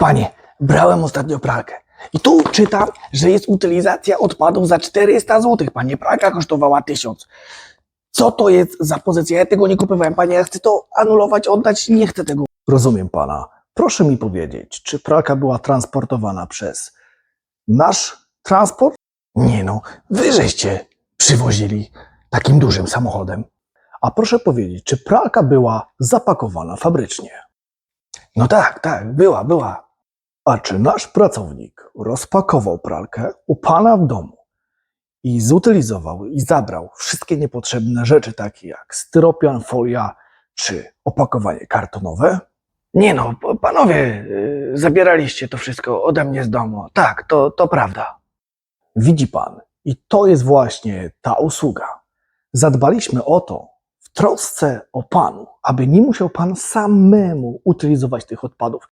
Panie, brałem ostatnio pralkę. I tu czytam, że jest utylizacja odpadów za 400 zł. Panie, pralka kosztowała 1000. Co to jest za pozycja? Ja tego nie kupowałem, panie. Ja chcę to anulować, oddać. Nie chcę tego. Rozumiem pana. Proszę mi powiedzieć, czy pralka była transportowana przez nasz transport? Nie no, wy żeście przywozili takim dużym samochodem. A proszę powiedzieć, czy pralka była zapakowana fabrycznie? No tak, tak, była, była. A czy nasz pracownik rozpakował pralkę u pana w domu i zutylizował i zabrał wszystkie niepotrzebne rzeczy, takie jak styropian, folia czy opakowanie kartonowe? Nie no, panowie, yy, zabieraliście to wszystko ode mnie z domu. Tak, to, to prawda. Widzi pan, i to jest właśnie ta usługa. Zadbaliśmy o to w trosce o panu, aby nie musiał pan samemu utylizować tych odpadów.